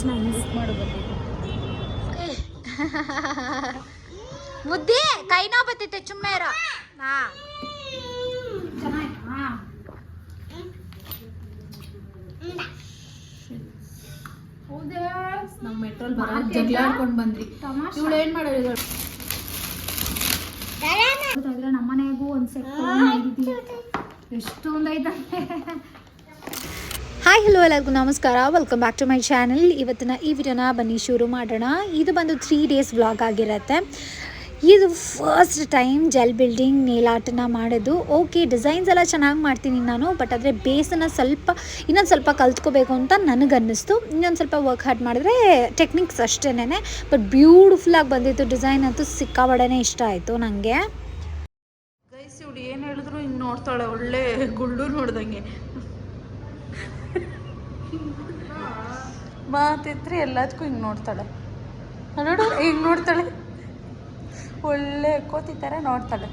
It's nice ಮುದ್ದೆ ಕೈ ಬತ್ತೈತೆ ಬರ್ತೈತೆ ಚುಮ್ಮೆ ಇರೋ. ಹಾ ನಮ್ಮ ಮೆಟ್ರೋಲ್ ಬರ ಜಗ್ಲಾಡ್ಕೊಂಡು ಬಂದ್ರಿ ಇವಳು ಏನ್ ಮಾಡೋದು ಗೊತ್ತಾಗಿಲ್ಲ ನಮ್ಮ ಮನೆಗೂ ಒಂದು ಸೆಟ್ ಹಾಯ್ ಹಲೋ ಎಲ್ಲರಿಗೂ ನಮಸ್ಕಾರ. Welcome back to my channel ಇವತ್ತಿನ ಈ ವಿಡಿಯೋನ ಬನ್ನಿ ಶುರು ಮಾಡೋಣ. ಇದು ಬಂದು ತ್ರೀ ಡೇಸ್ ವ್ಲಾಗ್ ಆಗಿರುತ್ತೆ. ಇದು ಫಸ್ಟ್ ಟೈಮ್ ಜೆಲ್ ಬಿಲ್ಡಿಂಗ್ ನೇಲಾಟನ ಮಾಡೋದು. ಓಕೆ ಡಿಸೈನ್ಸ್ ಎಲ್ಲ ಚೆನ್ನಾಗಿ ಮಾಡ್ತೀನಿ ನಾನು ಬಟ್ ಆದರೆ ಬೇಸನ್ನು ಸ್ವಲ್ಪ, ಇನ್ನೊಂದು ಸ್ವಲ್ಪ ಕಲ್ತ್ಕೋಬೇಕು ಅಂತ ನನಗನ್ನಿಸ್ತು. ಇನ್ನೊಂದು ಸ್ವಲ್ಪ ವರ್ಕ್ ಹಾರ್ಡ್ ಮಾಡಿದ್ರೆ ಟೆಕ್ನಿಕ್ಸ್ ಅಷ್ಟೇನೆ ಬಟ್ ಬ್ಯೂಟಿಫುಲ್ಲಾಗಿ ಬಂದಿತ್ತು. ಡಿಸೈನ್ ಅಂತೂ ಸಿಕ್ಕಾಬಡನೆ ಇಷ್ಟ ಆಯಿತು ನನಗೆ ಏನು ಹೇಳಿದ್ರು ಇನ್ನು ನೋಡ್ತಾಳೆ. ಒಳ್ಳೆ ಗುಳ್ಳು ನೋಡ್ದಂಗೆ. ಮಾತಿದ್ರೆ ಎಲ್ಲದಕ್ಕೂ ಹಿಂಗೆ ನೋಡ್ತಾಳೆ. ನೋಡು, ಹಿಂಗೆ ನೋಡ್ತಾಳೆ. ಒಳ್ಳೆ ಕೋತಿ ಥರ ನೋಡ್ತಾಳೆ.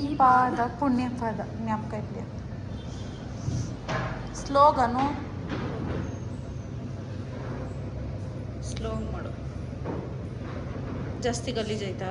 ಈ ಪಾದ ಪುಣ್ಯ ಪಾದ ಜ್ಞಾಪಕ ಇದೆಯಾ ಸ್ಲೋಗನು. ಸ್ಲೋ ಮಾಡು. ಜಾಸ್ತಿ ಗಲೀಜಾಯ್ತಾ?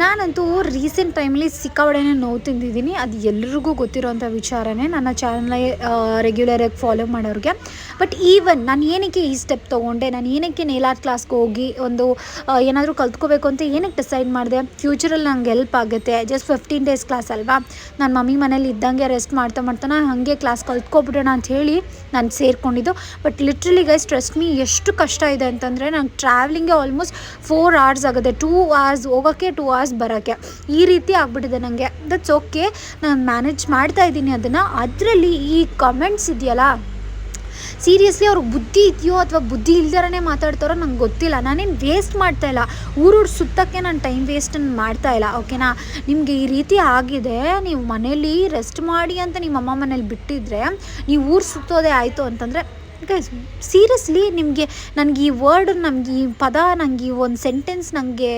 ನಾನಂತೂ ರೀಸೆಂಟ್ ಟೈಮಲ್ಲಿ ಸಿಕ್ಕಾಬಡೆನೇ ನೋವು ತಿಂದಿದ್ದೀನಿ. ಅದು ಎಲ್ರಿಗೂ ಗೊತ್ತಿರೋಂಥ ವಿಚಾರನೇ. ನನ್ನ ಚಾನಲ್ನ ರೆಗ್ಯುಲರಾಗಿ ಫಾಲೋ ಮಾಡೋರಿಗೆ. ಬಟ್ ಈವನ್ ನಾನು ಏನಕ್ಕೆ ಈ ಸ್ಟೆಪ್ ತೊಗೊಂಡೆ, ನಾನು ಏನಕ್ಕೆ ನೇಲ್ ಆರ್ಟ್ ಕ್ಲಾಸ್ಗೆ ಹೋಗಿ ಒಂದು ಏನಾದರೂ ಕಲ್ತ್ಕೋಬೇಕು ಅಂತ ಏನಕ್ಕೆ ಡಿಸೈಡ್ ಮಾಡಿದೆ? ಫ್ಯೂಚರಲ್ಲಿ ನಂಗೆ ಹೆಲ್ಪ್ ಆಗುತ್ತೆ. ಜಸ್ಟ್ ಫಿಫ್ಟೀನ್ ಡೇಸ್ ಕ್ಲಾಸ್ ಅಲ್ವಾ? ನಾನು ಮಮ್ಮಿ ಮನೇಲಿ ಇದ್ದಂಗೆ ರೆಸ್ಟ್ ಮಾಡ್ತಾ ಮಾಡ್ತಾನೆ ಹಾಗೆ ಕ್ಲಾಸ್ ಕಲ್ತ್ಕೊಬಿಡೋಣ ಅಂತ ಹೇಳಿ ನಾನು ಸೇರಿಕೊಂಡಿದ್ದು. But literally guys trust me ಎಷ್ಟು ಕಷ್ಟ ಇದೆ ಅಂತಂದರೆ ನಂಗೆ ಟ್ರಾವೆಲಿಂಗೇ ಆಲ್ಮೋಸ್ಟ್ ಫೋರ್ ಅವರ್ಸ್ ಆಗುತ್ತೆ. ಟೂ ಅವರ್ಸ್ ಹೋಗೋಕ್ಕೆ ಟೂ ಬರೋಕ್ಕೆ ಈ ರೀತಿ ಆಗ್ಬಿಟ್ಟಿದೆ ನನಗೆ. ದಟ್ಸ್ ಓಕೆ ನಾನು ಮ್ಯಾನೇಜ್ ಮಾಡ್ತಾ ಇದ್ದೀನಿ ಅದನ್ನು. ಅದರಲ್ಲಿ ಈ ಕಮೆಂಟ್ಸ್ ಇದೆಯಲ್ಲ? ಸೀರಿಯಸ್ಲಿ ಅವ್ರಿಗೆ ಬುದ್ಧಿ ಇದೆಯೋ ಅಥವಾ ಬುದ್ಧಿ ಇಲ್ದಿರನೇ ಮಾತಾಡ್ತಾರೋ ನಂಗೆ ಗೊತ್ತಿಲ್ಲ. ನಾನೇನು ವೇಸ್ಟ್ ಮಾಡ್ತಾ ಇಲ್ಲ. ಊರೂರು ಸುತ್ತಕ್ಕೆ ನಾನು ಟೈಮ್ ವೇಸ್ಟನ್ನು ಮಾಡ್ತಾ ಇಲ್ಲ. ಓಕೆನಾ ನಿಮಗೆ ಈ ರೀತಿ ಆಗಿದೆ. ನೀವು ಮನೇಲಿ ರೆಸ್ಟ್ ಮಾಡಿ ಅಂತ ನಿಮ್ಮ ಅಮ್ಮ ಮನೇಲಿ ಬಿಟ್ಟಿದ್ರೆ, ನೀವು ಊರು ಸುತ್ತೋದೇ ಆಯಿತು ಅಂತಂದರೆ ಗೈಸ್ ಸೀರಿಯಸ್ಲಿ ನಿಮಗೆ ನನಗೆ ಈ ವರ್ಡ್ ನನಗೆ ಈ ಪದ ನನಗೆ ಈ ಒಂದು ಸೆಂಟೆನ್ಸ್ ನನಗೆ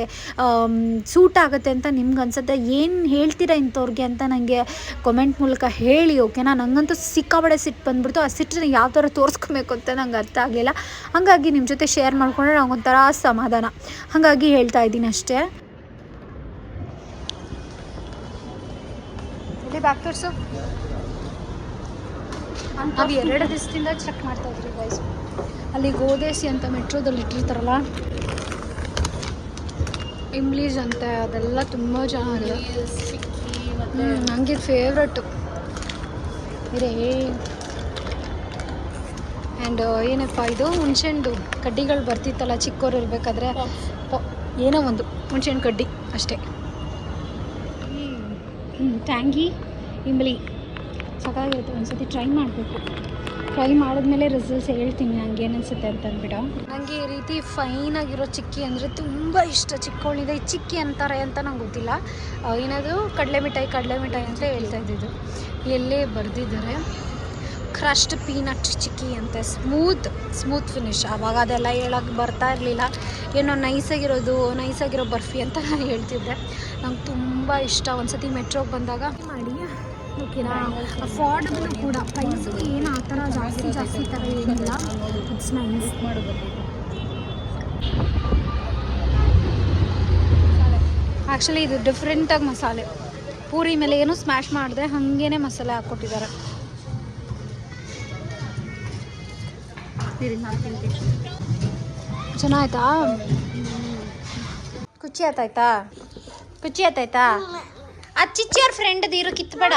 ಸೂಟ್ ಆಗುತ್ತೆ ಅಂತ ನಿಮ್ಗೆ ಅನ್ಸುತ್ತೆ. ಏನು ಹೇಳ್ತೀರಾ ಇಂಥವ್ರಿಗೆ ಅಂತ ನನಗೆ ಕಮೆಂಟ್ ಮೂಲಕ ಹೇಳಿ ಓಕೆನಾ ನನಗಂತೂ ಸಿಕ್ಕಾಬಡೆ ಸಿಟ್ಟು ಬಂದ್ಬಿಡ್ತು. ಆ ಸಿಟ್ಟನ್ನ ಯಾವ ಥರ ತೋರಿಸ್ಕೊಬೇಕು ಅಂತ ನಂಗೆ ಅರ್ಥ ಆಗಲಿಲ್ಲ ಹಾಗಾಗಿ ನಿಮ್ಮ ಜೊತೆ ಶೇರ್ ಮಾಡಿಕೊಂಡ್ರೆ ನಂಗೊಂಥರ ಸಮಾಧಾನ. ಹಾಗಾಗಿ ಹೇಳ್ತಾ ಇದ್ದೀನಿ ಅಷ್ಟೇ. ಬ್ಯಾಕ್ ತೋರಿಸು. ನಾವು ಎರಡು ದಿವಸದಿಂದ ಚೆಕ್ ಮಾಡ್ತಾ ಇದ್ರಿ ಗೈಸ್ ಅಲ್ಲಿ ಗೋದೇಸಿ ಅಂತ ಮೆಟ್ರೋದಲ್ಲಿ ಇಟ್ಟಿರ್ತಾರಲ್ಲ? ಇಂಗ್ಲೀಷ್ ಅಂತ ಅದೆಲ್ಲ ತುಂಬ ಚೆನ್ನಾಗಿದೆ. ಹ್ಞೂ ನನಗೆ ಫೇವ್ರೆಟ್ಟು ಇರೇ. ಆ್ಯಂಡ್ ಏನಪ್ಪ ಇದು? ಹುಣ್ಸೆಹಣ್ಣು ಕಡ್ಡಿಗಳು ಬರ್ತಿತ್ತಲ್ಲ ಚಿಕ್ಕವ್ರು ಇರಬೇಕಾದ್ರೆ ಏನೋ ಒಂದು ಹುಣ್ಸೆಹಣ್ಣು ಕಡ್ಡಿ ಅಷ್ಟೇ. ಹ್ಞೂ ಟ್ಯಾಂಗಿ ಇಂಬ್ಲಿ ಸಾಕಾಗಿರುತ್ತೆ ಒಂದ್ಸತಿ ಟ್ರೈ ಮಾಡಬೇಕು. ಟ್ರೈ ಮಾಡಿದ್ಮೇಲೆ ರಿಸಲ್ಟ್ಸ್ ಹೇಳ್ತೀನಿ, ನಂಗೆ ಏನು ಅನ್ಸುತ್ತೆ ಅಂತ ನನಗೆ ಈ ರೀತಿ ಫೈನ್ ಆಗಿರೋ ಚಿಕ್ಕಿ ಅಂದರೆ ತುಂಬ ಇಷ್ಟ. ಚಿಕ್ಕವಳಿದೆ ಈ ಚಿಕ್ಕಿ ಅಂತಾರೆ ಅಂತ ನಂಗೆ ಗೊತ್ತಿಲ್ಲ. ಏನದು ಕಡಲೆ ಮಿಠಾಯಿ ಕಡಲೆ ಮಿಠಾಯಿ ಅಂತ ಹೇಳ್ತಾ ಇದ್ದಿದ್ದು. ಎಲ್ಲೇ ಬರೆದಿದ್ದಾರೆ. ಕ್ರಶ್ಡ್ ಪೀನಟ್ ಚಿಕ್ಕಿ ಅಂತ. ಸ್ಮೂತ್ ಸ್ಮೂತ್ ಫಿನಿಶ್ ಆವಾಗ ಅದೆಲ್ಲ ಹೇಳಕ್ಕೆ ಬರ್ತಾ ಇರಲಿಲ್ಲ. ಏನೋ ನೈಸಾಗಿರೋದು ನೈಸಾಗಿರೋ ಬರ್ಫಿ ಅಂತ ನಾನು ಹೇಳ್ತಿದ್ದೆ. ನಂಗೆ ತುಂಬ ಇಷ್ಟ. ಒಂದ್ಸತಿ ಮೆಟ್ರೋಗೆ ಬಂದಾಗ ಮಾಡಿ. ಓಕೆನಾ ಅಫೋರ್ಡಬಲ್ ಕೂಡ. ಪ್ರೈಸ್ ಏನು ಆ ಥರ ಜಾಸ್ತಿ ಜಾಸ್ತಿ ಥರ ಏನಿಲ್ಲ. ಇಟ್ಸ್ ನೈಸ್ ಮಾಡಬೇಕು ಆ್ಯಕ್ಚುಲಿ ಇದು ಡಿಫ್ರೆಂಟಾಗಿ ಮಸಾಲೆ. ಪೂರಿ ಮೇಲೆ ಏನು ಸ್ಮ್ಯಾಶ್ ಮಾಡಿದೆ ಹಾಗೇನೆ ಮಸಾಲೆ ಹಾಕ್ಕೊಟ್ಟಿದ್ದಾರೆ. ಚೆನ್ನಾಯ್ತಾ ಕುಚ್ಚಿ ಆತಾಯ್ತಾ ಕುಚ್ಚಿ ಆತಾಯ್ತಾ ಆ ಚಿಚ್ಚಿಯವ್ರ ಫ್ರೆಂಡ್ ಇರೋ ಕಿತ್ಬೇಡ.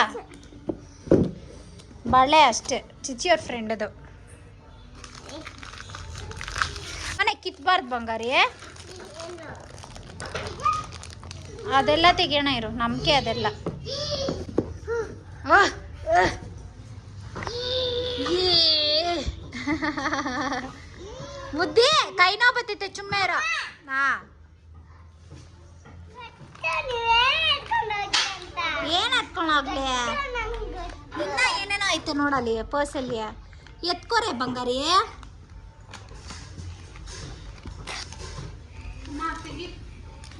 ಬಾಳೆ ಅಷ್ಟೇ. ಚಿಚಿಯವ್ರ ಫ್ರೆಂಡ್ ಅದು. ಮನೆ ಕಿತ್ಬಾರ್ದು ಬಂಗಾರಿ. ಅದೆಲ್ಲ ತೆಗಿಯೋಣ ಇರು. ನಂಬಿಕೆ ಅದೆಲ್ಲ. ಮುದ್ದಿ ಕೈ ನೋವು ಬತ್ತೈತೆ ಚುಮ್ಮೆ ಇರೋ. ಹಾ. ಏನ್ ಹತ್ಕೊಂಡು ಹೋಗ್ಲಿ? ಇನ್ನ ಏನೇನೋ ಐತೆ ನೋಡಲ್ಲಿ ಪರ್ಸಲ್ಲಿ ಎತ್ಕೋರೆ ಬಂಗಾರಿ.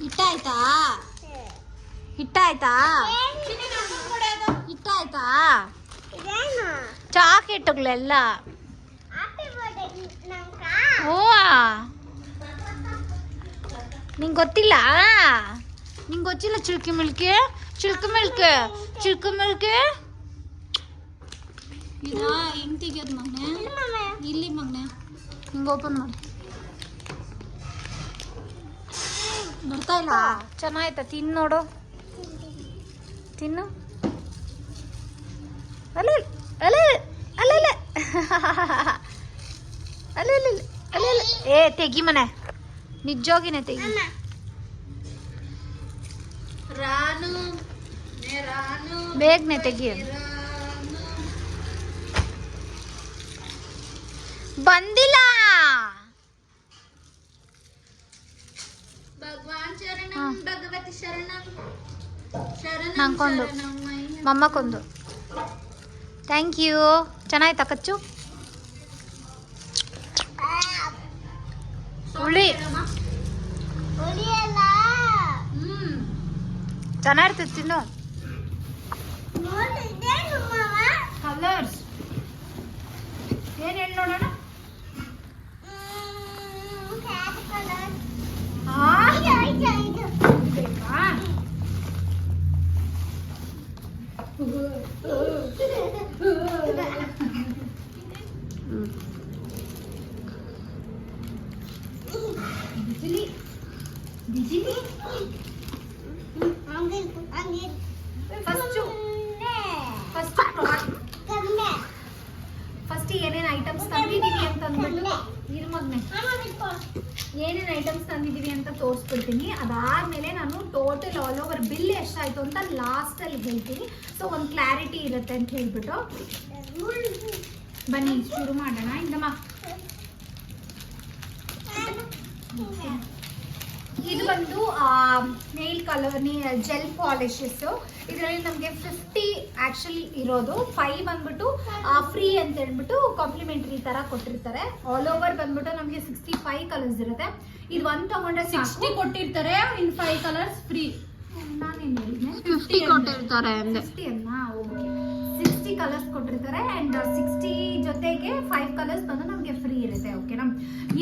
ಹಿಟ್ಟಾಯ್ತಾ ಹಿಟ್ಟಾಯ್ತಾ ಹಿಟ್ಟಾಯ್ತಾ ಚಾಕೆಟ್ಗಳೆಲ್ಲ ಓ ನಿಂಗೆ ಗೊತ್ತಿಲ್ಲ? ನಿಂಗೆ ಗೊತ್ತಿಲ್ಲ ಚಿಲ್ಕಿ ಮಿಲ್ಕಿ? ಚಿಲ್ಕಿ ಮಿಲ್ಕಿ? ಚಿಲ್ಕಿ ಮಿಲ್ಕಿ? ಇದಾ ಹಿಂಗೆ ತೆಗಿಯೋದು ಮಗನೆ. ಇಲ್ಲಿ ಮಗ್ನೆ. ಹಿಂಗೆ ಓಪನ್ ಮಾಡಿ. ಬರ್ತಾ ಇಲ್ಲ? ಚೆನ್ನಾಯ್ತಾ ತಿನ್ ನೋಡು. ತಿನ್ನು. ಅಲ್ಲ ಅಲ್ಲ ಅಲ್ಲ ಅಲ್ಲ ಅಲ್ಲ ಏ ತೆಗಿ ಮನೆ. ನಿಜವಾಗಿನೇ ತೆಗಿ. ಬೇಗನೆ ತೆಗಿ. బందిలా ನಂಗೊಂದು ಮಮ್ಮಕ್ಕೊಂದು ಥ್ಯಾಂಕ್ ಯು ಚೆನ್ನಾಯ್ತಾ ಕಚ್ಚು ಹುಳಿ ಚೆನ್ನಾಗಿರ್ತದೆ ತಿನ್ನು ಕಲರ್ಸ್ ಏನು ಹೇಳಿ ನೋಡೋಣ Hả? Trời trời trời. Con. ಹೇಳ್ತೀನಿ ಸೊ ಒಂದು ಕ್ಲಾರಿಟಿ ಇರುತ್ತೆ ಅಂತ ಹೇಳ್ಬಿಟ್ಟು ಬನ್ನಿ, ಶುರು ಮಾಡೋಣ. ಇಂದಮ್ಮ ಇದು ಬಂದು ನೇಲ್ ಕಲರ್ ಜೆಲ್ ಪಾಲಿಶಸ್ ಇದರಲ್ಲಿ ನಮಗೆ ಫಿಫ್ಟಿ ಆ್ಯಕ್ಚುಲಿ ಇರೋದು. ಫೈವ್ ಬಂದ್ಬಿಟ್ಟು ಫ್ರೀ ಅಂತ ಹೇಳ್ಬಿಟ್ಟು ಕಾಂಪ್ಲಿಮೆಂಟ್ರಿ ಥರ ಕೊಟ್ಟಿರ್ತಾರೆ. ಆಲ್ ಓವರ್ ಬಂದ್ಬಿಟ್ಟು ನಮಗೆ ಸಿಕ್ಸ್ಟಿ ಫೈವ್ ಕಲರ್ಸ್ ಇರುತ್ತೆ. ಇದು ಒಂದು ತಗೊಂಡ್ರೆ ಸಿಕ್ಸ್ಟಿ ಕೊಟ್ಟಿರ್ತಾರೆ, ಇನ್ ಫೈವ್ ಕಲರ್ಸ್ ಫ್ರೀ ನಾನೇನು ಹೇಳಿದ್ನೆ ಫಿಫ್ಟಿ ಕೊಟ್ಟಿರ್ತಾರೆ ಅಂದೆ. ಸಿಕ್ಸ್ಟಿ ಅನ್ನ ಓಕೆ ಸಿಕ್ಸ್ಟಿ ಕಲರ್ಸ್ ಕೊಟ್ಟಿರ್ತಾರೆ ಆ್ಯಂಡ್ ಸಿಕ್ಸ್ಟಿ ಜೊತೆಗೆ ಫೈವ್ ಕಲರ್ಸ್ ಬಂದು ನಮಗೆ ಫ್ರೀ ಇರುತ್ತೆ ಓಕೆನಾ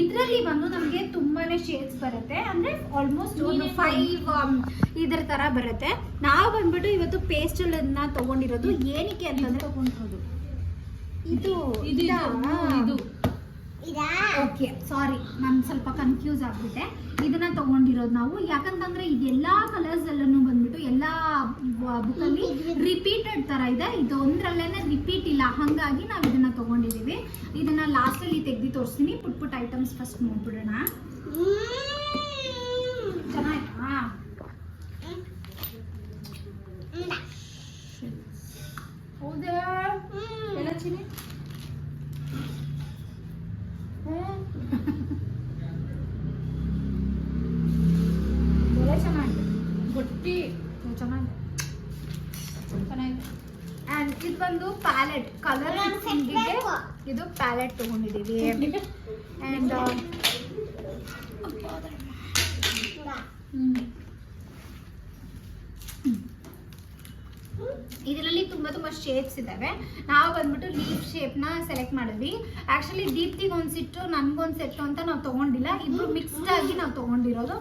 ಇದರಲ್ಲಿ ಬಂದು ನಮಗೆ ತುಂಬಾನೇ ಶೇಡ್ಸ್ ಬರುತ್ತೆ. ಅಂದರೆ ಆಲ್ಮೋಸ್ಟ್ ಒಂದು ಫೈವ್ ಇದ್ರ ಥರ ಬರುತ್ತೆ. ನಾವು ಬಂದ್ಬಿಟ್ಟು ಇವತ್ತು ಪೇಸ್ಟಲನ್ನು ತಗೊಂಡಿರೋದು. ಏನಕ್ಕೆ ಅಂತಂದ್ರೆ ತಗೊಂಡಿರೋದು. ಇದು ಇದು ಇದು. ಓಕೆ ಸಾರಿ ನಾನು ಸ್ವಲ್ಪ ಕನ್ಫ್ಯೂಸ್ ಆಗ್ಬಿಟ್ಟೆ. ಇದನ್ನ ತಗೊಂಡಿರೋದು ನಾವು. ಯಾಕಂತಂದ್ರೆ ಇದೆಲ್ಲ ಕಲರ್ಸ್ ಎಲ್ಲನೂ ಬಂದ್ಬಿಟ್ಟು ಎಲ್ಲ ಬುಕ್ಕಲ್ಲಿ ರಿಪೀಟೆಡ್ ತರ ಇದೆ. ಇದು ಇದೊಂದ್ರಲ್ಲೇನೆ ರಿಪೀಟ್ ಇಲ್ಲ. ಹಾಗಾಗಿ ನಾವು ಇದನ್ನ ತಗೊಂಡಿದೀವಿ. ಇದನ್ನ ಲಾಸ್ಟಲ್ಲಿ ತೆಗ್ದು ತೋರಿಸ್ತೀನಿ. ಪುಟ್ ಪುಟ್ ಐಟಮ್ಸ್ ಫಸ್ಟ್ ನೋಡ್ಬಿಡೋಣ. ಚೆನ್ನಾಯ್ತಾ ಹೌದಾ ಎಲ್ಲ ಚಿನಿ ಎಲ್ಲ ಚೆನ್ನಾಗಿದೆ ಗೊಟ್ಟಿ ಚೆನ್ನಾಗಿದೆ ಚೆನ್ನಾಗಿದೆ ಅಂಡ್ ಇದು ಬಂದು ಪ್ಯಾಲೆಟ್ ಕಲರ್ ಇದು ಪ್ಯಾಲೆಟ್ ತಗೊಂಡಿದೀವಿ ಅಂಡ್ ಹ್ಮ್ ಇದರಲ್ಲಿ ತುಂಬಾ ತುಂಬಾ ಇದ್ದಾವೆ ಇದಾವೆ. ನಾವು ಬಂದ್ಬಿಟ್ಟು ಲೀಫ್ ಶೇಪ್ನ ಸೆಲೆಕ್ಟ್ ಮಾಡಿದ್ವಿ. ಆಕ್ಚುಲಿ ದೀಪ್ತಿಗೆ ಒಂದು ಸಿಟ್ಟು ನನಗೊಂದು ಸೆಟ್ಟು ಅಂತ ನಾವು ತಗೊಂಡಿಲ್ಲ. ಇಬ್ರು ಮಿಕ್ಸ್ಡ್ ಆಗಿ ನಾವು ತಗೊಂಡಿರೋದು.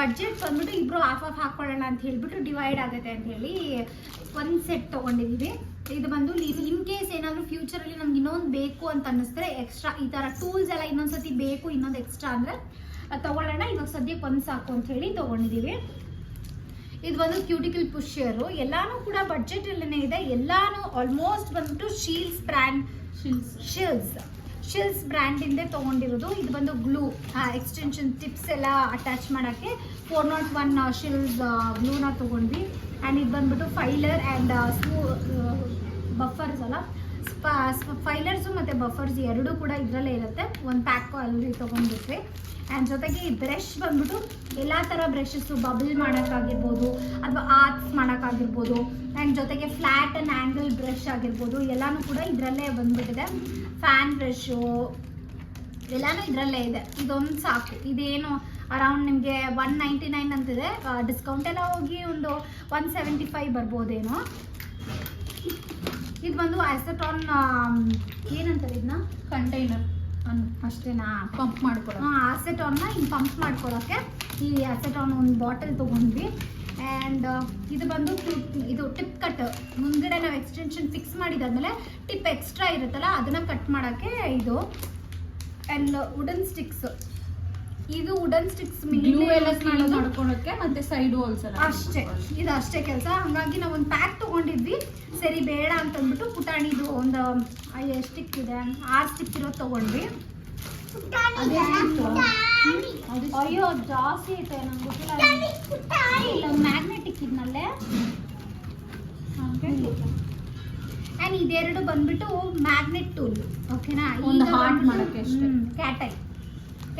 ಬಡ್ಜೆಟ್ ಬಂದ್ಬಿಟ್ಟು ಇಬ್ರು ಹಾಫ್ ಆಫ್ ಹಾಕೊಳ್ಳೋಣ ಅಂತ ಹೇಳಿಬಿಟ್ಟು ಡಿವೈಡ್ ಆಗುತ್ತೆ ಅಂತ ಹೇಳಿ ಒಂದು ಸೆಟ್ ತಗೊಂಡಿದೀವಿ. ಇದು ಬಂದು ಲೀಫ್ ಇನ್ ಕೇಸ್ ಏನಾದರೂ ಫ್ಯೂಚರಲ್ಲಿ ನಮ್ಗೆ ಇನ್ನೊಂದು ಬೇಕು ಅಂತ ಅನ್ನಿಸ್ತಾರೆ ಎಕ್ಸ್ಟ್ರಾ ಈ ಥರ ಟೂಲ್ಸ್ ಎಲ್ಲ ಇನ್ನೊಂದ್ಸತಿ ಬೇಕು ಇನ್ನೊಂದು ಎಕ್ಸ್ಟ್ರಾ ಅಂದರೆ ತಗೊಳ್ಳೋಣ ಇವಾಗ ಸದ್ಯಕ್ಕೆ ಒಂದು ಸಾಕು ಅಂತ ಹೇಳಿ ತಗೊಂಡಿದ್ದೀವಿ ಇದು ಬಂದು ಕ್ಯೂಟಿಕಲ್ ಪುಷಿಯರು ಎಲ್ಲಾನು ಕೂಡ ಬಡ್ಜೆಟ್ ಅಲ್ಲೇ ಇದೆ. ಎಲ್ಲಾನು ಆಲ್ಮೋಸ್ಟ್ ಬಂದ್ಬಿಟ್ಟು ಶೀಲ್ಸ್ ಬ್ರ್ಯಾಂಡ್ ಶಿಲ್ಸ್ ಶಿಲ್ಸ್ ಬ್ರ್ಯಾಂಡ್ ಬ್ರ್ಯಾಂಡಿಂದ ತಗೊಂಡಿರೋದು. ಇದು ಬಂದು ಗ್ಲೂ ಎಕ್ಸ್ಟೆನ್ಷನ್ ಟಿಪ್ಸ್ ಎಲ್ಲ ಅಟ್ಯಾಚ್ ಮಾಡೋಕ್ಕೆ ಫೋರ್ ನಾಟ್ ಒನ್ ಶಿಲ್ಸ್ ಗ್ಲೂನ ತೊಗೊಂಡ್ವಿ. ಆ್ಯಂಡ್ ಇದು ಬಂದ್ಬಿಟ್ಟು ಫೈಲರ್ ಆ್ಯಂಡ್ ಸ್ಮೂ ಬಫರ್ಸ್ ಅಲ್ಲ. ಫೈಲರ್ಸು ಮತ್ತು ಬಫರ್ಸ್ ಎರಡೂ ಕೂಡ ಇದರಲ್ಲೇ ಇರುತ್ತೆ. ಒಂದು ಪ್ಯಾಕು ಅಲ್ಲಿ ತೊಗೊಂಡ್ಬಿಟ್ವಿ ಆ್ಯಂಡ್ ಜೊತೆಗೆ ಈ ಬ್ರಷ್ ಬಂದ್ಬಿಟ್ಟು ಎಲ್ಲ ಥರ ಬ್ರಷಸ್ಸು ಬಬಲ್ ಮಾಡೋಕ್ಕಾಗಿರ್ಬೋದು ಅಥವಾ ಆರ್ಟ್ಸ್ ಮಾಡೋಕ್ಕಾಗಿರ್ಬೋದು. ಆ್ಯಂಡ್ ಜೊತೆಗೆ ಫ್ಲ್ಯಾಟ್ ಆ್ಯಂಡ್ ಆ್ಯಂಗಲ್ ಬ್ರಷ್ ಆಗಿರ್ಬೋದು. ಎಲ್ಲನೂ ಕೂಡ ಇದರಲ್ಲೇ ಬಂದ್ಬಿಟ್ಟಿದೆ. ಫ್ಯಾನ್ ಬ್ರಷ್ಷು ಎಲ್ಲನೂ ಇದರಲ್ಲೇ ಇದೆ. ಇದೊಂದು ಸಾಕು. ಇದೇನು ಅರೌಂಡ್ ನಿಮಗೆ ಒನ್ ನೈಂಟಿ ನೈನ್ ಅಂತಿದೆ ಡಿಸ್ಕೌಂಟ್ ಎಲ್ಲ ಹೋಗಿ ಒಂದು ಒನ್ ಸೆವೆಂಟಿ ಫೈವ್ ಬರ್ಬೋದೇನೋ. ಇದು ಬಂದು ಆಸೆಟಾನ್ ಏನಂತಾರೆ ಇದನ್ನ ಕಂಟೈನರ್. ಅಷ್ಟೇನಾ? ಪಂಪ್ ಮಾಡ್ಕೊಳ್ಳೋ ಹಾಂ ಆಸೆಟಾನ್ನ ಹಿಂಗೆ ಪಂಪ್ ಮಾಡ್ಕೊಳ್ಳೋಕ್ಕೆ ಈ ಆಸೆಟಾನ್ ಒಂದು ಬಾಟಲ್ ತೊಗೊಂಡ್ವಿ. ಆ್ಯಂಡ್ ಇದು ಬಂದು ಇದು ಟಿಪ್ ಕಟ್. ಮುಂದ್ಗಡೆ ನಾವು ಎಕ್ಸ್ಟೆನ್ಷನ್ ಫಿಕ್ಸ್ ಮಾಡಿದಾದ್ಮೇಲೆ ಟಿಪ್ ಎಕ್ಸ್ಟ್ರಾ ಇರುತ್ತಲ್ಲ ಅದನ್ನು ಕಟ್ ಮಾಡೋಕ್ಕೆ ಇದು ಆ್ಯಂಡ್ ವುಡನ್ ಸ್ಟಿಕ್ಸ್ ಇದು ವುಡನ್ ಸ್ಟಿಕ್ಸ್ ಗ್ಲೂ ಎಲ್ಲ ಕ್ಲೀನ್ ಮತ್ತೆ ಸೈಡ್ ಹೋಲ್ಸ್ ಅಷ್ಟೇ ಇದು ಅಷ್ಟೇ ಕೆಲಸ. ಹಾಗಾಗಿ ನಾವು ಒಂದು ಪ್ಯಾಕ್ ತಗೊಂಡಿದ್ವಿ. ಸರಿ ಬೇಡ ಅಂತಂದ್ಬಿಟ್ಟು ಪುಟಾಣಿದು ಒಂದು ಸ್ಟಿಕ್ ಇದೆ? ಆರು ಸ್ಟಿಕ್ ಇರೋದು ತಗೊಂಡ್ವಿ. ಅಯ್ಯೋ ಜಾಸ್ತಿ ಐತೆ ನಂಗೆ ಗೊತ್ತಿಲ್ಲ. ಇಲ್ಲ ಮ್ಯಾಗ್ನೆಟಿಕ್ ಇದ್ನಲ್ಲೇ? ಆ್ಯಂಡ್ ಇದೆರಡು ಬಂದ್ಬಿಟ್ಟು ಮ್ಯಾಗ್ನೆಟ್ ಟೂಲ್ ಓಕೆನಾ ಒಂದು ಮಾಡಕ್ಕೆ ಅಷ್ಟೇ. ಕ್ಯಾಟೈ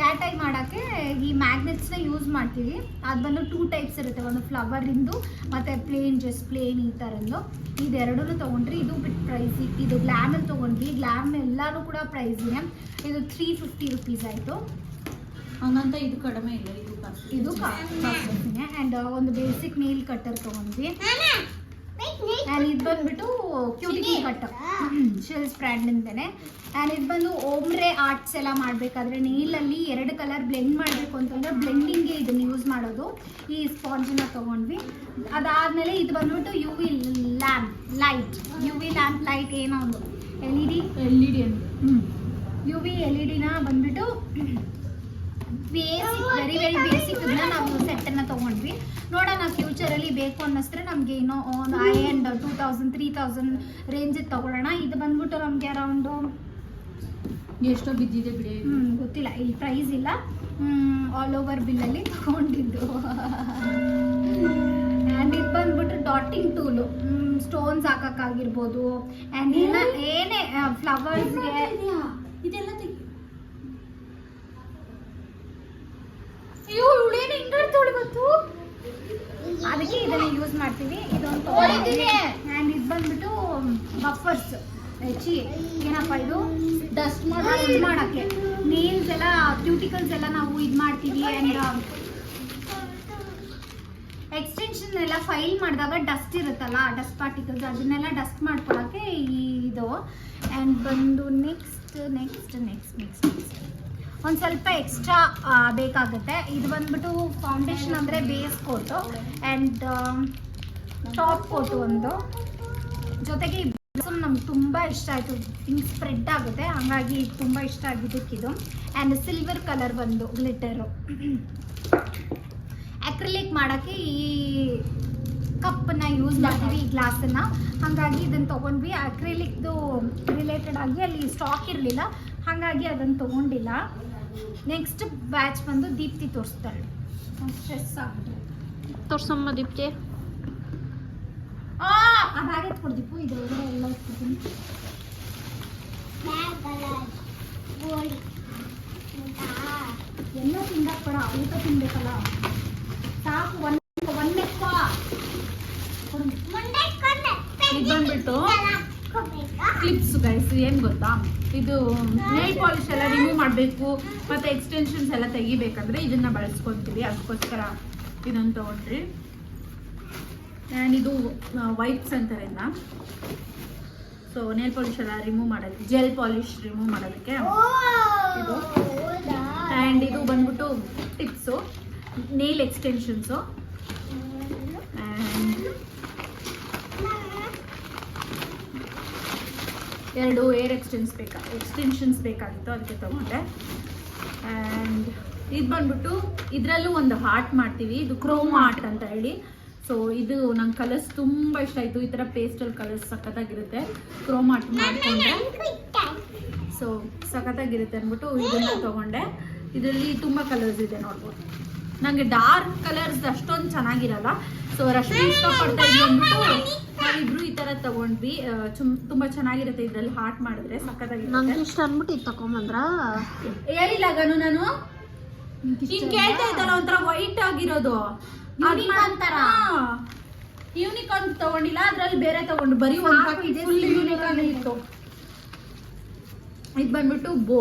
ಕ್ಯಾಟೈ ಮಾಡೋಕ್ಕೆ ಈ ಮ್ಯಾಗ್ನೆಟ್ಸ್ನ ಯೂಸ್ ಮಾಡ್ತೀವಿ. ಅದು ಬಂದು ಟೂ ಟೈಪ್ಸ್ ಇರುತ್ತೆ. ಒಂದು ಫ್ಲವರಿಂದು ಮತ್ತು ಪ್ಲೇನ್ ಜಸ್ಟ್ ಪ್ಲೇನ್ ಈ ಥರದ್ದು ಇದೆರಡೂ ತೊಗೊಂಡ್ರಿ ಇದು ಬಿಟ್ಟು ಪ್ರೈಸ್ ಇದು ಗ್ಲಾಮಲ್ಲಿ ತೊಗೊಂಡ್ವಿ. ಗ್ಲಾಮ್ ಎಲ್ಲನೂ ಕೂಡ ಪ್ರೈಸಿದೆ ಇದು ತ್ರೀ ಫಿಫ್ಟಿ ರುಪೀಸ್ ಆಯಿತು. ಹಂಗಂತ ಇದು ಕಡಿಮೆ ಇಲ್ಲ. ಇದು. ಇದು ಕಾಸ್ಟ್ ಆ್ಯಂಡ್ ಒಂದು ಬೇಸಿಕ್ ನೇಲ್ ಕಟ್ಟರ್ ತೊಗೊಂಡ್ವಿ. ಆ್ಯಂಡ್ ಇದು ಬಂದ್ಬಿಟ್ಟು ಕ್ಯೂಟಿಕಲ್ ಕಟ್ ಶಿಲ್ಸ್ ಬ್ರ್ಯಾಂಡಿಂದನೇ ಆ್ಯಂಡ್ ಇದು ಬಂದು ಓಮ್ರೆ ಆರ್ಟ್ಸ್ ಎಲ್ಲ ಮಾಡಬೇಕಾದ್ರೆ ನೀಲಲ್ಲಿ ಎರಡು ಕಲರ್ ಬ್ಲೆಂಡ್ ಮಾಡಬೇಕು ಅಂತಂದ್ರೆ ಬ್ಲೆಂಡಿಂಗ್ಗೆ ಇದನ್ನು ಯೂಸ್ ಮಾಡೋದು. ಈ ಸ್ಪಾಂಜನ್ನ ತೊಗೊಂಡ್ವಿ. ಅದಾದಮೇಲೆ ಇದು ಬಂದ್ಬಿಟ್ಟು U V lamp light U V lamp light ಏನೋ ಒಂದು. L E D L E D ಅಂತ ಯು ವಿ ಎಲ್ ಇ ಡಿನ ಬಂದ್ಬಿಟ್ಟು ಬೇಸಿಕ್ ವೆರಿ ವೆರಿ ಬೇಸಿಕ್ ನಾವು ಸೆಟ್ಟನ್ನು ತಗೊಂಡ್ವಿ. ನೋಡೋಣ ಫ್ಯೂಚರಲ್ಲಿ ಬೇಕು ಅನ್ನಿಸ್ರೆ ನಮಗೆ ಏನೋ ಒಂದು I and two thousand three thousand ರೇಂಜಿಗೆ ತೊಗೊಳ್ಳೋಣ. ಇದು ಬಂದ್ಬಿಟ್ಟು ನಮಗೆ ಅರೌಂಡು ಎಷ್ಟೋ ಬಿದ್ದಿದೆ ಬಿಡಿ. ಗೊತ್ತಿಲ್ಲ. ಇಲ್ಲಿ ಪ್ರೈಸ್ ಇಲ್ಲ. ಆಲ್ ಓವರ್ ಬಿಲ್ಲಲ್ಲಿ ತಗೊಂಡಿದ್ದು. ಆ್ಯಂಡ್ ಇದು ಬಂದ್ಬಿಟ್ಟು ಡಾಟಿಂಗ್ ಟೂಲು ಸ್ಟೋನ್ಸ್ ಹಾಕಕ್ಕಾಗಿರ್ಬೋದು. ಆ್ಯಂಡ್ ಏನ ಏನೇ ಫ್ಲವರ್ಸ್ಗೆ ಇದೆಲ್ಲ ತೆಗಿ ಅಯ್ಯೋ ಇವಳೇನು ಹಿಂಗಾಡ್ತೋಳಿ ಗೊತ್ತು ಅದಕ್ಕೆ ಇದನ್ನ ಯೂಸ್ ಮಾಡ್ತೀವಿ. ಇದೊಂದು ಆ್ಯಂಡ್ ಇದು ಬಂದ್ಬಿಟ್ಟು ಬಫರ್ಸ್ ಹೆಚ್ಚಿ ಏನಪ್ಪ ಇದು? ಡಸ್ಟ್ ಮಾಡಿ ಮಾಡೋಕ್ಕೆ. ನೇಲ್ಸ್ ಎಲ್ಲ ಕ್ಯೂಟಿಕಲ್ಸ್ ಎಲ್ಲ ನಾವು ಇದು ಮಾಡ್ತೀವಿ ಆ್ಯಂಡ್ ಎಕ್ಸ್ಟೆನ್ಷನ್ ಎಲ್ಲ ಫೈಲ್ ಮಾಡಿದಾಗ ಡಸ್ಟ್ ಇರುತ್ತಲ್ಲ ಡಸ್ಟ್ ಪಾರ್ಟಿಕಲ್ಸ್ ಅದನ್ನೆಲ್ಲ ಡಸ್ಟ್ ಮಾಡ್ಕೊಳ್ಳೋಕ್ಕೆ ಈ ಇದು. ಆ್ಯಂಡ್ ಬಂದು next next next next next ಒಂದು ಸ್ವಲ್ಪ ಎಕ್ಸ್ಟ್ರಾ ಬೇಕಾಗುತ್ತೆ. ಇದು ಬಂದ್ಬಿಟ್ಟು ಫೌಂಡೇಶನ್ ಅಂದರೆ base coat and top coat ಒಂದು. ಜೊತೆಗೆ ಈ ನಮ್ಗೆ ತುಂಬ ಇಷ್ಟ ಆಯಿತು. ಹಿಂಗೆ ಸ್ಪ್ರೆಡ್ ಆಗುತ್ತೆ. ಹಾಗಾಗಿ ತುಂಬ ಇಷ್ಟ ಆಗಿದ್ದಕ್ಕಿದು ಆ್ಯಂಡ್ ಸಿಲ್ವರ್ ಕಲರ್ ಬಂದು ಗ್ಲಿಟರು ಅಕ್ರಿಲಿಕ್ ಮಾಡೋಕ್ಕೆ ಈ ಕಪ್ಪನ್ನ ಯೂಸ್ ಮಾಡ್ತೀವಿ ಈ ಗ್ಲಾಸನ್ನು ಹಾಗಾಗಿ ಇದನ್ನು ತೊಗೊಂಡ್ವಿ. ಅಕ್ರಿಲಿಕ್ದು ರಿಲೇಟೆಡ್ ಆಗಿ ಅಲ್ಲಿ ಸ್ಟಾಕ್ ಇರಲಿಲ್ಲ. ಹಾಗಾಗಿ ಅದನ್ನು ತೊಗೊಂಡಿಲ್ಲ. ನೆಕ್ಸ್ಟ್ ಬ್ಯಾಚ್ ಬಂದು ದೀಪ್ತಿ ತೋರಿಸ್ತಾಳೆ ಸ್ಟ್ರೆಸ್ ಆಗ್ಬಿಟ್ರೆ ತೋರ್ಸಮ್ಮ ದೀಪ್ತಿ. ಆ ಆ ಬ್ಯಾಗ್ ಎತ್ಕೊಡು ದೀಪು ಇದ್ರೊಳಗಡೆ ಎಲ್ಲ ಇಟ್ಕೊತೀನಿ ಎಲ್ಲ ತಿಂದಾಕ್ ಬೇಡ ಊಟ ತಿನ್ಬೇಕಲ್ಲ. ಸಾಕು ಒಂದ್ ಒಂದ್ ಎಕ್ಕ ಕೊಡು. ಇದು ಬಂದ್ಬಿಟ್ಟು ಕ್ಲಿಪ್ಸ್ ಗೈಸ್ ಏನ್ ಗೊತ್ತಾ? ಇದು ನೈಲ್ ಪಾಲಿಶ್ ಎಲ್ಲ ರಿಮೂವ್ ಮಾಡಬೇಕು ಮತ್ತೆ ಎಕ್ಸ್ಟೆನ್ಷನ್ಸ್ ಎಲ್ಲ ತೆಗಿಬೇಕಂದ್ರೆ ಇದನ್ನ ಬಳಸ್ಕೊತೀವಿ ಅದಕ್ಕೋಸ್ಕರ ಇದನ್ನು ತಗೊಂಡ್ರಿ. ಆ್ಯಂಡ್ ಇದು ವೈಪ್ಸ್ ಅಂತಾರೆ ಇದನ್ನ ಸೊ ನೇಲ್ ಪಾಲಿಶ್ ಎಲ್ಲ ರಿಮೂವ್ ಮಾಡೋದಕ್ಕೆ ಜೆಲ್ ಪಾಲಿಶ್ ರಿಮೂವ್ ಮಾಡೋದಕ್ಕೆ ಇದು. ಆ್ಯಂಡ್ ಇದು ಬಂದ್ಬಿಟ್ಟು ಟಿಪ್ಸು ನೇಲ್ ಎಕ್ಸ್ಟೆನ್ಷನ್ಸು ಆ್ಯಂಡ್ ಎರಡು ಏರ್ ಎಕ್ಸ್ಟೆನ್ಸ್ ಬೇಕಾ ಎಕ್ಸ್ಟೆನ್ಷನ್ಸ್ ಬೇಕಾಗಿತ್ತು, ಅದಕ್ಕೆ ತಗೊಂಡೆ. ಆ್ಯಂಡ್ ಇದು ಬಂದ್ಬಿಟ್ಟು ಇದರಲ್ಲೂ ಒಂದು ಹಾರ್ಟ್ ಮಾಡ್ತೀವಿ, ಇದು ಕ್ರೋಮ್ ಆರ್ಟ್ ಅಂತ ಹೇಳಿ. ಸೊ ಇದು ನಂಗೆ ಕಲರ್ಸ್ ತುಂಬ ಇಷ್ಟ ಆಯಿತು. ಈ ಥರ ಪೇಸ್ಟಲ್ ಕಲರ್ಸ್ ಸಖತ್ತಾಗಿರುತ್ತೆ. ಕ್ರೋಮ್ ಆರ್ಟ್ ಮಾಡಿಕೊಂಡೆ ಸೊ ಸಖತ್ತಾಗಿರುತ್ತೆ ಅಂದ್ಬಿಟ್ಟು ಇದನ್ನು ತೊಗೊಂಡೆ. ಇದರಲ್ಲಿ ತುಂಬ ಕಲರ್ಸ್ ಇದೆ ನೋಡ್ಬೋದು. ನನಗೆ ಡಾರ್ಕ್ ಕಲರ್ಸ್ ಅಷ್ಟೊಂದು ಚೆನ್ನಾಗಿರಲ್ಲ. ಸೊ ರಶ್ಮಿ ಇಷ್ಟಪಡ್ತಾ ಇದ್ದು ನಾವಿಬ್ರು ಈ ತರ ತಗೊಂಡ್ವಿ. ತುಂಬಾ ಚೆನ್ನಾಗಿರುತ್ತೆ ಇದ್ರಲ್ಲಿ ಹಾಟ್ ಮಾಡಿದ್ರೆ ನಂಗೆ ಸಖತ್ತಾಗಿರುತ್ತೆ ಇಷ್ಟ ಅನ್ಬಿಟ್ಟು ಇದು ಹೇಳಿಲ್ಲ ಗನು ನಾನು. ಹಿಂಗ್ ಕೇಳ್ತಾ ಇದ್ದಲ್ಲ ಒಂಥರ ವೈಟ್ ಆಗಿರೋದು. ಯುನಿಕಾರ್ನ್ ತರ. ಯೂನಿಕಾರ್ನ್ ತಗೊಂಡಿಲ್ಲ ಅದ್ರಲ್ಲಿ ಬೇರೆ ತಗೊಂಡು. ಬರೀ ಒಂದು ಫುಲ್ ಯೂನಿಕಾರ್ನ್ ಇತ್ತು. ಇದು ಬಂದ್ಬಿಟ್ಟು ಬೋ.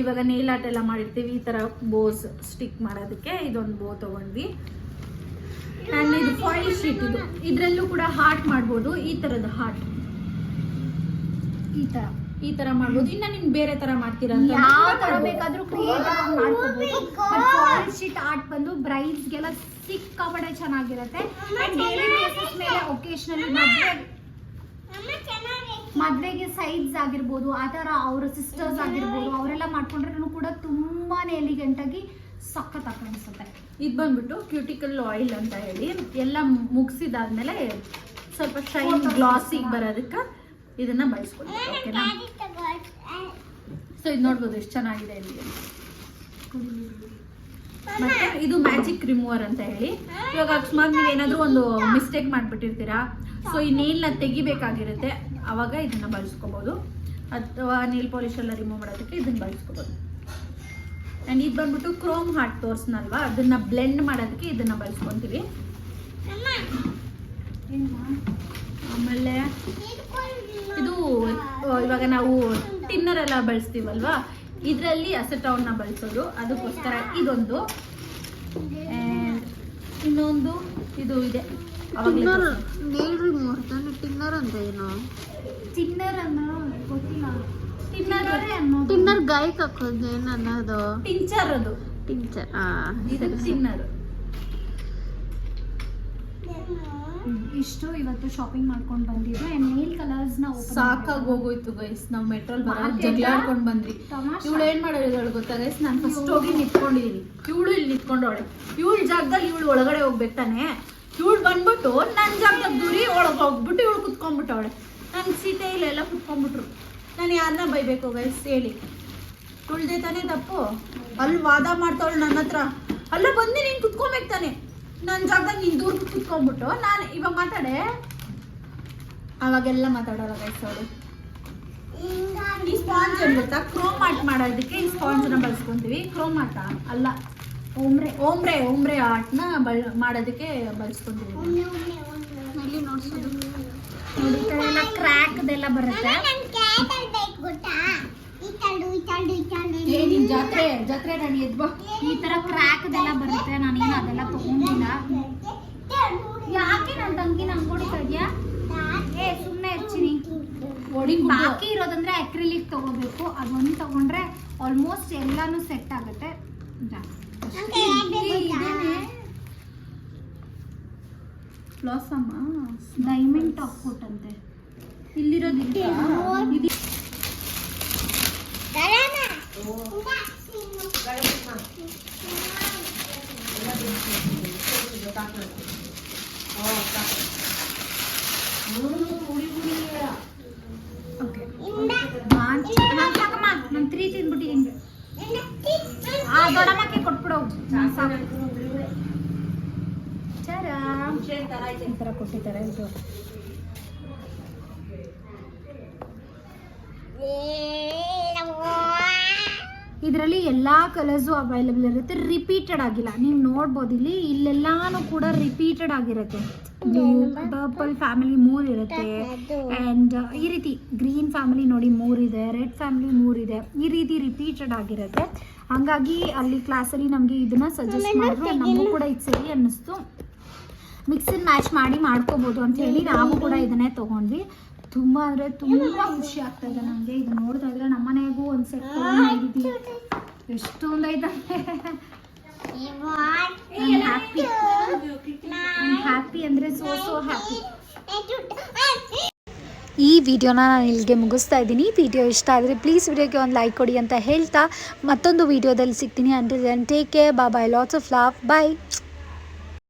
ಇವಾಗ ನೇಲ್ ಆರ್ಟ್ ಎಲ್ಲ ಮಾಡಿರ್ತೀವಿ ಈ ತರ ಬೋಸ್ ಸ್ಟಿಕ್ ಮಾಡೋದಕ್ಕೆ ಇದೊಂದು ಬೋ ತಗೊಂಡ್ವಿ. ಆ್ಯಂಡ್ ಇದು ಫಾಯಿಲ್ ಶೀಟ್ ಇದು ಇದರಲ್ಲೂ ಕೂಡ ಹಾರ್ಟ್ ಮಾಡ್ಬೋದು ಈ ತರದ ಹಾರ್ಟ್ ಈ ತರ. ಈ ತರ ಮಾಡ್ಬೋದು. ಇನ್ನ ನಿಮ್ ಬೇರೆ ತರ ಮಾಡ್ತೀರಾ ಅಂತ ಯಾವ ತರ ಬೇಕಾದ್ರೂ ಕ್ರಿಯೇಟಿವ್ ಆಗಿ ಮಾಡ್ಕೋಬಹುದು ಫಾಯಿಲ್ ಶೀಟ್ ಆರ್ಟ್ ಬಂದು ಬ್ರೈಡ್ಸ್ಗೆಲ್ಲ ಸಿಕ್ಕಾಪಟ್ಟೆ ಚೆನ್ನಾಗಿರುತ್ತೆ. ಡೈಲಿ ಬೇಸಿಸ್ ಮೇಲೆ ಒಕೇಶನಲಿ ಮದುವೆ ಮದ್ವೆಗೆ ಸೈಡ್ಸ್ ಆಗಿರ್ಬೋದು ಆ ಥರ ಅವ್ರ ಸಿಸ್ಟರ್ಸ್ ಆಗಿರ್ಬೋದು ಅವರೆಲ್ಲ ಮಾಡ್ಕೊಂಡ್ರೂ ಕೂಡ ತುಂಬಾನೇ ಎಲಿಗೆಂಟ್ ಆಗಿ ಸಖತ್ ಅನ್ಸುತ್ತೆ ಇದು ಬಂದ್ಬಿಟ್ಟು ಕ್ಯೂಟಿಕಲ್ ಆಯಿಲ್ ಅಂತ ಹೇಳಿ ಎಲ್ಲ ಮುಗಿಸಿದಾದ್ಮೇಲೆ ಸ್ವಲ್ಪ ಶೈನ್ ಗ್ಲಾಸಿಗೆ ಬರೋದಕ್ಕೆ ಇದನ್ನ ಬಳಸ್ಕೊಳ್ಳಿ ಓಕೆನಾ ಸೊ ಇದು ನೋಡ್ಬೋದು ಎಷ್ಟು ಚೆನ್ನಾಗಿದೆ ಇಲ್ಲಿ ಮತ್ತೆ ಇದು ಮ್ಯಾಜಿಕ್ ರಿಮೂವರ್ ಅಂತ ಹೇಳಿ. ಇವಾಗ ಅಕಸ್ಮಾತ್ ನೀವು ಏನಾದರೂ ಒಂದು ಮಿಸ್ಟೇಕ್ ಮಾಡ್ಬಿಟ್ಟಿರ್ತೀರಾ? ಸೊ ಈ ನೇಲ್ನ ತೆಗಿಬೇಕಾಗಿರುತ್ತೆ. ಅವಾಗ ಇದನ್ನ ಬಳಸ್ಕೋಬೋದು. ಅಥವಾ ನೀಲ್ ಪಾಲಿಶ್ ಎಲ್ಲ ರಿಮೂವ್ ಮಾಡೋದಕ್ಕೆ ಇದನ್ನ ಬಳಸ್ಕೋಬಹುದು ಆ್ಯಂಡ್ ಇದು ಬಂದ್ಬಿಟ್ಟು ಕ್ರೋಮ್ ಹಾರ್ಟ್ ತೋರ್ಸ್ನಲ್ವಾ ಅದನ್ನ ಬ್ಲೆಂಡ್ ಮಾಡೋದಕ್ಕೆ ಇದನ್ನ ಬಳಸ್ಕೊಂತೀವಿ. ಆಮೇಲೆ ಇದು ಇವಾಗ ನಾವು ಟಿನ್ನರ್ ಎಲ್ಲ ಬಳಸ್ತೀವಲ್ವಾ? ಇದರಲ್ಲಿ ಅಸೆಟೌನ್ನ ಬಳಸೋದು. ಅದಕ್ಕೋಸ್ಕರ ಇದೊಂದು. ಇನ್ನೊಂದು ಇದು ಇದೆ. ಟಿನ್ನರ್ ಅಂದ್ರೆ ಏನು? ಟಿನ್ನರ್ ಅನ್ನೋ ಗೊತ್ತಿಲ್ಲ. ಟಿನ್ನರ್ ಗಾಯ ಹಾಕೋದು ಏನು ಅನ್ನೋದು ಟಿಂಚರ್ ಅದು ಟಿಂಚರ್ ಆ ಇದು ಟಿನ್ನರ್ ಇಷ್ಟು ಇವತ್ತು ಶಾಪಿಂಗ್ ಮಾಡ್ಕೊಂಡು ಬಂದಿದ್ದೆ. ನೇಲ್ ಕಲರ್ಸ್ನ ಸಾಕಾಗಿ ಹೋಗೋಯ್ತು ಗೈಸ್ ನಾವು ಮೆಟ್ರೋಲ್ ಬರೋ Market ಜಗಳಾಡ್ಕೊಂಡು ಬಂದ್ರಿ ಇವಳು ಏನ್ ಮಾಡೋಳು ಗೊತ್ತಾ ಗೈಸ್ ನಾನು ಫಸ್ಟ್ ಹೋಗಿ ನಿಂತ್ಕೊಂಡಿದೀನಿ. ಇವಳು ಇಲ್ಲಿ ನಿಂತ್ಕೊಂಡವಳೆ. ಇವಳ ಜಾಗದಲ್ಲಿ ಇವಳು ಒಳಗಡೆ ಹೋಗ್ಬೇಕಾನೆ ಇವಳು ಬಂದ್ಬಿಟ್ಟು ನನ್ನ ಜಾಗದಲ್ಲಿ ದುರಿ ಒಳಗೆ ಹೋಗ್ಬಿಟ್ಟು ಇವಳು ಕುತ್ಕೊಂಡ್ಬಿಟ್ಟವಳೆ. ನನ್ನ ಸೀಟೆ ಇಲ್ಲ ಎಲ್ಲ ಕುತ್ಕೊಂಡ್ಬಿಟ್ರು. ನಾನು ಯಾರನ್ನ ಬೈಬೇಕು ಗೈಸ್ ಹೇಳಿ. ಉಳ್ದೆ ತಾನೇ ತಪ್ಪು. ಅಲ್ಲಿ ವಾದ ಮಾಡ್ತಾವಳು ನನ್ನ ಹತ್ರ. ಅಲ್ಲ ಬಂದು ನೀನು ಕುತ್ಕೊಬೇಕು ತಾನೆ. ನನ್ನ ಜಾಗದಾಗ ನೀನು ದೂರ ಕುತ್ಕೊಂಡ್ಬಿಟ್ಟು ನಾನು ಇವಾಗ ಮಾತಾಡೆ. ಅವಾಗೆಲ್ಲ ಮಾತಾಡೋಲ್ಲ ಗೈಸ್ ಅವಳು ಈ ಸ್ಪಾಂಜ್ ಗೊತ್ತಾ? ಕ್ರೋಮ್ ಆರ್ಟ್ ಮಾಡೋದಕ್ಕೆ ಈ ಸ್ಪಾಂಜ್ನ ಬಳಸ್ಕೊಂತೀವಿ. ಕ್ರೋಮ್ ಅಲ್ಲ ಓಮ್ರೆ ಓಮ್ರೆ ಓಮ್ರೆ ಆರ್ಟ್ನ ಬಳ ಮಾಡೋದಕ್ಕೆ ಬಳಸ್ಕೊಂತೀವಿ. ಇಲ್ಲಿ ನೋಡ್ಸೋದು. ನೋಡಿ ಈ ತರ ಎಲ್ಲ ಕ್ರ್ಯಾಕ್ದೆಲ್ಲ ಬರುತ್ತೆ ಏ ನಿನ್ ಜಾತ್ರೆ ಜಾತ್ರೆ ರಾಣಿ ಎದ್ಬಾ. ಈ ತರ ಕ್ರ್ಯಾಕ್ದೆಲ್ಲ ಬರುತ್ತೆ ನಾನೇನು ಅದೆಲ್ಲ ತಗೊಂಡಿಲ್ಲ. ಯಾಕೆ ನನ್ನ ತಂಗಿ ನಂಗೆ ಕೊಡ್ತಾ ಇದ್ಯಾ? ಏ ಸುಮ್ಮನೆ ಹಚ್ಚಿನಿ ಹೊಡಿ ಬಾಕಿ ಇರೋದಂದ್ರೆ ಅಕ್ರಿಲಿಕ್ ತಗೋಬೇಕು. ಅದೊಂದು ತಗೊಂಡ್ರೆ ಆಲ್ಮೋಸ್ಟ್ ಎಲ್ಲಾನು ಸೆಟ್ ಆಗುತ್ತೆ. ಜಾ. ಬ್ಲಾಸಮ್ಮ ಡೈಮಂಡ್ ಟಾಪ್ ಕೋಟ್ ಅಂತೆ ಇಲ್ಲಿರೋದು ಇದು ಓಕೆ ನಾನ್ ತ್ರೀ ತಿಂದ್ಬಿಟ್ಟಿದ್ದೀನಿ ಆ ದೊಡ್ಡಮ್ಮಕ್ಕೆ ಕೊಟ್ಬಿಡೋ. ಸಾಕು. ಚಾರಾ. ಕೊಟ್ಟಿದ್ದಾರೆ ಇದು ಇದರಲ್ಲಿ ಎಲ್ಲ ಕಲರ್ಸು ಅವೈಲೇಬಲ್ ಇರುತ್ತೆ. ರಿಪೀಟೆಡ್ ಆಗಿಲ್ಲ. ನೀವು ನೋಡ್ಬೋದು ಇಲ್ಲಿ. ಇಲ್ಲೆಲ್ಲಾನು ಕೂಡ ರಿಪೀಟೆಡ್ ಆಗಿರುತ್ತೆ. ಪರ್ಪಲ್ ಫ್ಯಾಮಿಲಿ ಮೂರ್ ಇರುತ್ತೆ. ಆ್ಯಂಡ್ ಈ ರೀತಿ ಗ್ರೀನ್ ಫ್ಯಾಮಿಲಿ ನೋಡಿ ಮೂರಿದೆ ರೆಡ್ ಫ್ಯಾಮಿಲಿ ಮೂರಿದೆ ಈ ರೀತಿ ರಿಪೀಟೆಡ್ ಆಗಿರುತ್ತೆ. ಹಂಗಾಗಿ ಅಲ್ಲಿ ಕ್ಲಾಸಲ್ಲಿ ನಮಗೆ ಇದನ್ನ ಸಜೆಸ್ಟ್ ಮಾಡಿದ್ರು. ನಮಗೂ ಕೂಡ ಇದು ಸರಿ ಅನ್ನಿಸ್ತು. ಮಿಕ್ಸ್ ಅಂಡ್ ಮ್ಯಾಚ್ ಮಾಡಿ ಮಾಡ್ಕೋಬೋದು ಅಂತ ಹೇಳಿ ನಾವು ಕೂಡ ಇದನ್ನೇ ತಗೊಂಡ್ವಿ. ತುಂಬ ಅಂದರೆ ತುಂಬ ಖುಷಿ ಆಗ್ತಾ ಇದೆ ನನಗೆ ಇದು ನೋಡ್ತಾ ಇದ್ರೆ ನಮ್ಮನೆಗೂ ಒಂದು ಸೆಟ್ ತೊಗೊಂಡಿದ್ದೀವಿ ಎಷ್ಟೊಂದು ಹ್ಯಾಪಿ ಹ್ಯಾಪಿ ಅಂದರೆ ಸೋ ಸೋ ಹ್ಯಾಪಿ ಈ ವಿಡಿಯೋನ ನಾನು ಇಲ್ಲಿಗೆ ಮುಗಿಸ್ತಾ ಇದ್ದೀನಿ. ವಿಡಿಯೋ ಇಷ್ಟ ಆದರೆ ಪ್ಲೀಸ್ ವಿಡಿಯೋಗೆ ಒಂದು ಲೈಕ್ ಕೊಡಿ ಅಂತ ಹೇಳ್ತಾ ಮತ್ತೊಂದು ವಿಡಿಯೋದಲ್ಲಿ ಸಿಗ್ತೀನಿ. ದೆನ್ ಟೇಕ್ ಕೇರ್ ಬಾ bye lots of laugh bye